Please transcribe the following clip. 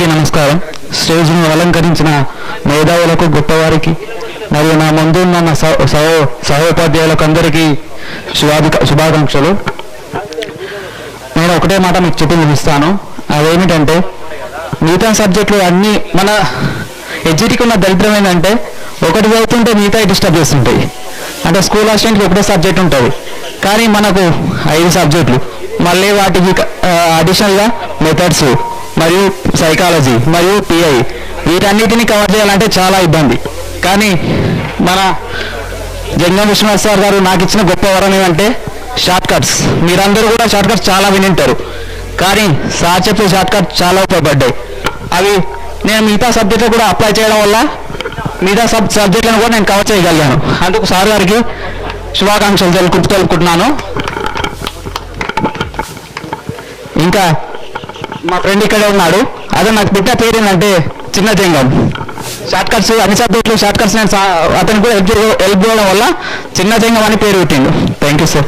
అందరికీ నమస్కారం. స్టేజ్ను అలంకరించిన మేధావులకు గొప్పవారికి మరియు నా ముందు ఉన్న నా సహ సహో సహోపాధ్యాయులకు అందరికీ శుభాధిక శుభాకాంక్షలు. నేను ఒకటే మాట మీకు చెప్పి ముగిస్తాను అదేమిటంటే మిగతా సబ్జెక్టులు అన్నీ మన ఎడ్జిటీకి ఉన్న దరిద్రం ఏంటంటే ఒకటి చదువుతుంటే మిగతా డిస్టర్బ్ చేస్తుంటాయి. అంటే స్కూల్ అసిస్టెంట్కి ఒకటే సబ్జెక్ట్ ఉంటుంది. కానీ మనకు ఐదు సబ్జెక్టులు. మళ్ళీ వాటికి అడిషనల్గా మెథడ్స్ మరియు సైకాలజీ మరియు పిఐ వీటన్నిటిని కవర్ చేయాలంటే చాలా ఇబ్బంది. కానీ మన జంగం విశ్వనాథ్ సార్ గారు నాకు ఇచ్చిన గొప్ప వరం ఏమంటే షార్ట్ కట్స్ మీరందరూ కూడా షార్ట్ కట్స్ చాలా వినింటారు. కానీ సార్ చెప్పే షార్ట్ కట్స్ చాలా ఉపయోగపడ్డాయి. అవి నేను మిగతా సబ్జెక్టులు కూడా అప్లై చేయడం వల్ల మిగతా సబ్ సబ్జెక్టులను కూడా నేను కవర్ చేయగలిగాను. అందుకు సార్ గారికి శుభాకాంక్షలు తెలుపు తెలుపుకుంటున్నాను. ఇంకా మా ఫ్రెండ్ ఇక్కడే ఉన్నాడు. అదే నాకు బిడ్డ పేరు ఏంటంటే చిన్న జంగం. షార్ట్ కట్స్ అన్ని సబ్జెక్టులు షార్ట్ కట్స్ నేను అతనికి కూడా హెల్ప్ హెల్ప్ చేయడం వల్ల చిన్న జంగం అని పేరు పెట్టిండు. Thank you sir